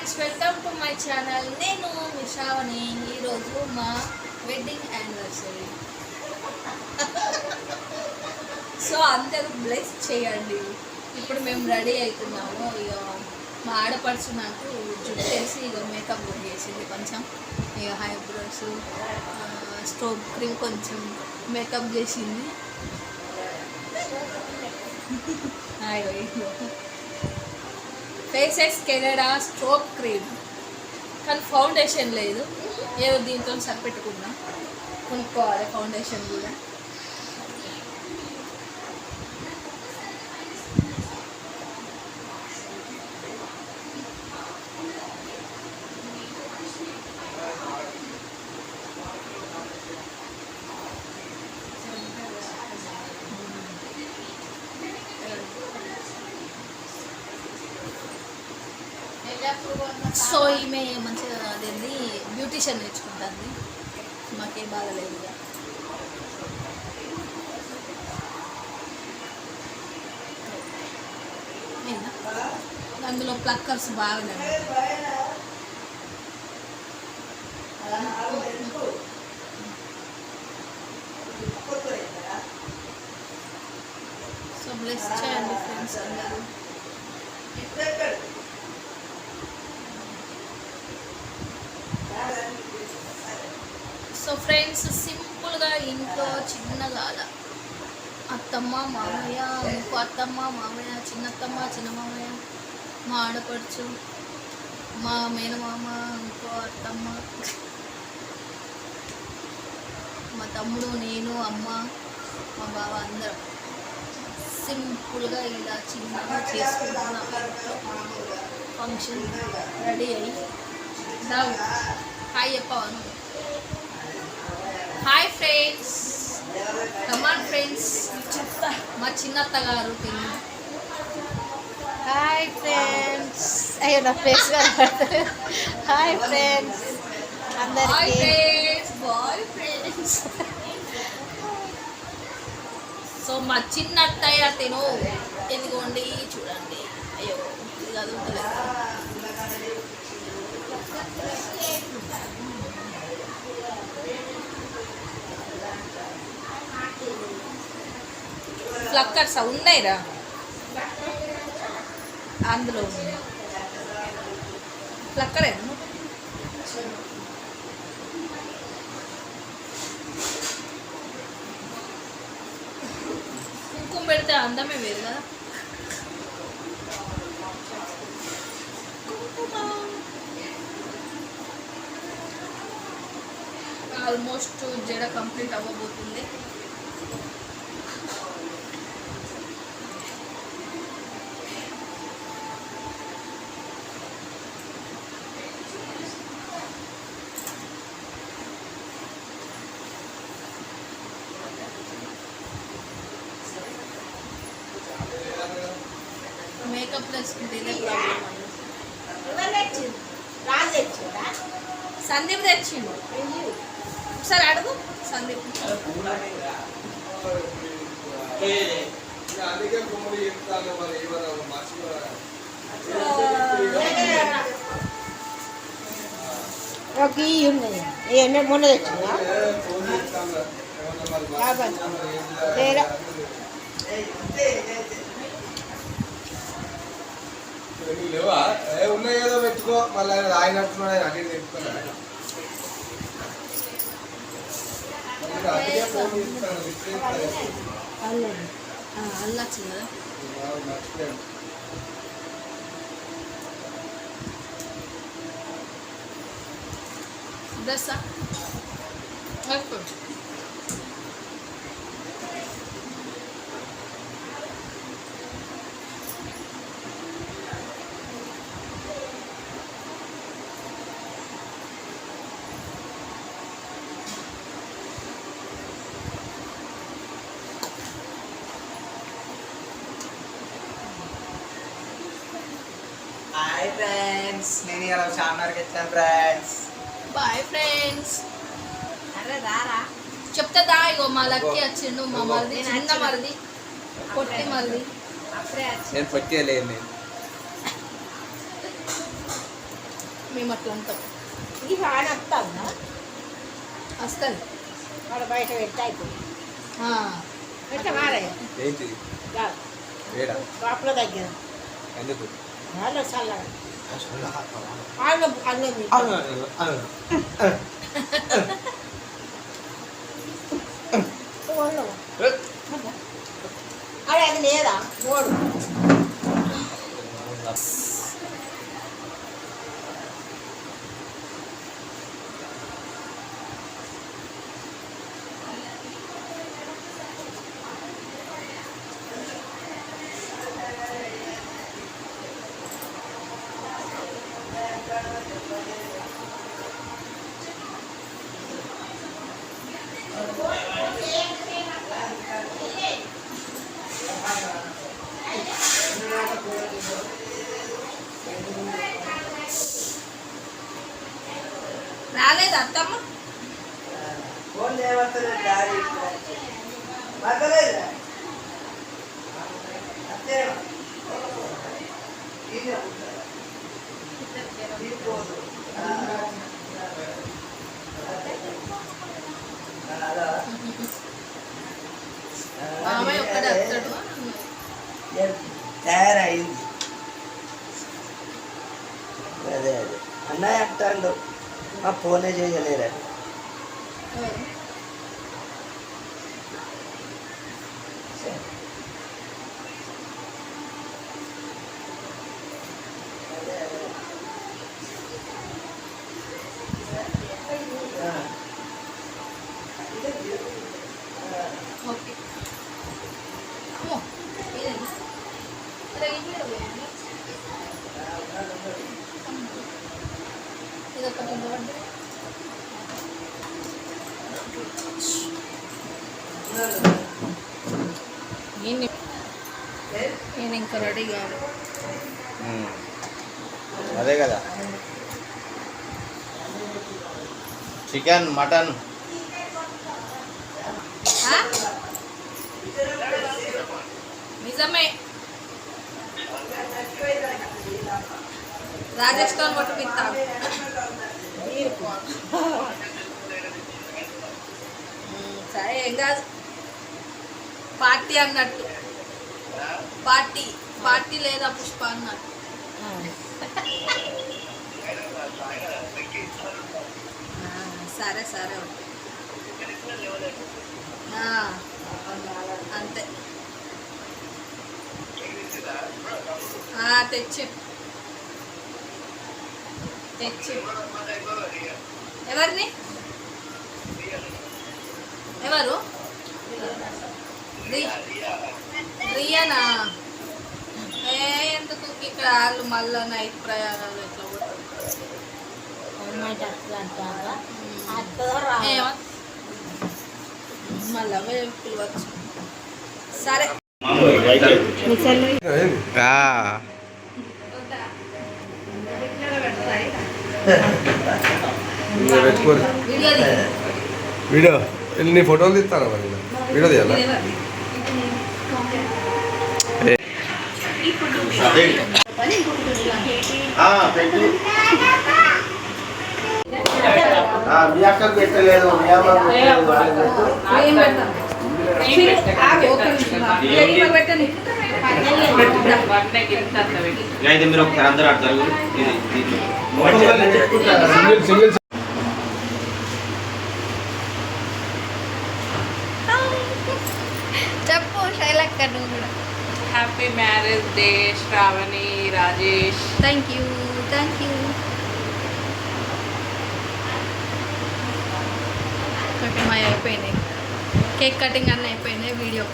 Friends welcome to my channel. నేను మిషావని ఈరోజు మా వెడ్డింగ్ యానివర్సరీ సో అందరూ బ్లెస్ చేయండి. ఇప్పుడు మేము రెడీ అవుతున్నాము. ఇక మా ఆడపడుచు నాకు జుట్టేసి ఇక మేకప్ చేసింది కొంచెం. ఇక హైబ్రోస్ స్టోవ్ క్రీమ్ కొంచెం మేకప్ చేసింది. Faces Canada stroke cream. కానీ ఫౌండేషన్ లేదు. ఏదో దీంతో సరిపెట్టుకున్నా కొనుక్కోవాలి ఫౌండేషన్ కూడా. సో ఈమె మంచిగా అదేంది బ్యూటీషియన్ నేర్చుకుంటుంది. మాకేం బాగలేదు ఇక. అందులో ప్లక్కర్స్ బాగున్నాయి సో బ్లెస్ చేయండి ఫ్రెండ్స్ అందరూ. సో ఫ్రెండ్స్ సింపుల్గా ఇంట్లో చిన్నగా అలా అత్తమ్మ మామయ్య ఇంకో అత్తమ్మ మామయ్య చిన్నత్తమ్మ చిన్న మామయ్య మా ఆడపడుచు మా మేనమామ ఇంకో అత్తమ్మ. మా తమ్ముడు నేను అమ్మ మా బావ అందరం సింపుల్గా ఇలా చిన్నగా చేసుకుంటున్నాం. ఫంక్షన్ రెడీ అయ్యి. Hi చెప్పవను hi friends come on friends మా చిన్నత్త గారు తిని హాయ్ ఫ్రెండ్స్ అయ్యో నా ఫేస్ హాయ్ ఫ్రెండ్స్ అందరికీ. బాయ్ ఫ్రెండ్స్ సో మా చిన్న అత్తయ్య తిను. ఎందుకోండి? చూడండి. అయ్యో ఇది చదువుతలేదు. ఫ్లక్కర్స్ ఉన్నాయిరా. అందులో ఉంది ఫ్లక్కర్ ఏమో. కుంకుమ పెడితే అందమే వేరు కదా. ఆల్మోస్ట్ జడ కంప్లీట్ అవ్వబోతుంది. సందీప్ తెచ్చిండు. ఒకసారి అడుగు. సందీప్. ఈ ఉన్నాయి ఇవన్నీ మొన్న తెచ్చిందా ఫోన్ చేస్తాను ఏమన్నా మరి కాబట్టి. మర్చిపోయినా మరి ఏం చేయాలి? లేదా. నీకు లేవా? ఏ ఉన్నాయి ఏదో పెట్టుకో. మళ్ళీ ఆయన రాయినట్టున్నాడు అన్ని తెచ్చుకోలే అందుకే ఫోన్ చేస్తాను విసిరేస్తాను. అల్లం అల్లా వచ్చింది? కదా హాయ్ ఫ్రెండ్స్ నేను ఇలా చార్మినార్కి వచ్చాను ఫ్రెండ్స్ బాయ్ ఫ్రెండ్స్ అరే రారా చెప్తా ఇగో మా లక్కీ వచ్చిండు మా మరిది నేను చిన్న. మరిది పొట్టి మరిది. నేను పొట్టేయలేదు నేను. మేము అట్లా ఉంటాం. ఈ వాన వస్తుందా? వస్తుంది వాడు బయట పెట్టి అయిపోయింది. పెట్ట ఏడా? పాపల దగ్గర. ఎందుకు? వాళ్ళు చల్లగా అన్నం అన్నం వాళ్ళు రాలేదు అత్తమ్మ. ఫోన్ చేయమంటారు డాడీ పక్కలేదు అంతే ఇది ఈ ఫోన్ హలో మామయ్య ఒక్కడే వస్తాడు తయారైంది అదే అదే అన్నయ్య అంటాడు మా ఫోనే చేయలేరా ఎవరు? ఓకే అమ్మో ఇదేనా? అరే, ఇది కూడా పోయింది. ఇది ఒకటి ఉండవండి నేను నేను ఇంకా రెడీ కాదు. అదే కదా. Chicken mutton? నిజమే. గారు పట్టు పిస్తాను సరే ఏం కాదు. పార్టీ అన్నట్టు. పార్టీ పార్టీ లేదా పుష్ప అన్నట్టు. సరే సరే. అంతే. తెచ్చి. తెచ్చి. ఎవరిని? ఎవరు? రియానా? ఏ ఎందుకు ఇక్కడ వాళ్ళు మళ్ళా నైట్ ప్రయాణాలు ఎట్లా. మళ్ళా మేము పిలవచ్చు. సరే. వీడియో నీ ఫోటోలు తీస్తాను మరి? వీడియో తీయాలా ఆగు, ఒక్క నిమిషం ఆగు. ఇక్కడ పెట్టండి. ఇక అయితే మీరు ఒకసారి అందరూ ఆడతారు ఇది దీంట్లో ఒక్కొక్కరిని చెప్పుకుంటారా? సింగిల్ సింగిల్ చెప్పు శైలక్క నువ్వు కూడా happy marriage day Sravani Rajesh thank you thank you okay మా అయిపోయినాయి కేక్ కటింగ్ అన్నీ అయిపోయినాయి వీడియో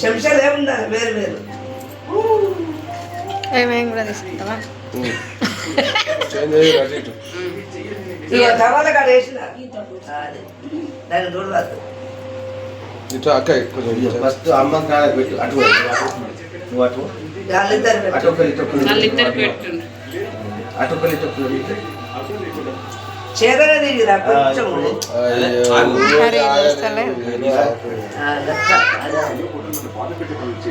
శంషాలు ఏముండాలి వేరు వేరు ఏమేం కూడా తీసుకుంటావా తర్వాత దాన్ని చూడవద్దు ఇటు అక్క. ఫస్ట్ అమ్మ పెట్టు అటు నువ్వు అటు అటు ఒకరు అటు కొంచెం.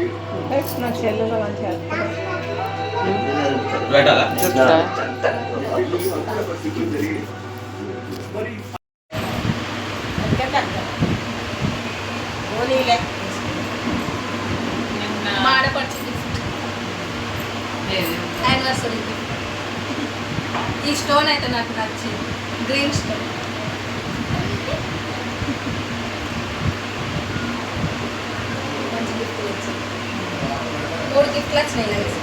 సరే, వస్తలే. ఆ, గట్ట, అదే. నా చెల్లెలు మంచిగా పెట్టాలా మా ఆడపడుచు యానివర్సరీ ఈ స్టోన్ అయితే నాకు నచ్చింది గ్రీన్ స్టోన్ మంచి గిఫ్ట్ వచ్చింది మూడు గిఫ్ట్లు వచ్చినాయి నాకు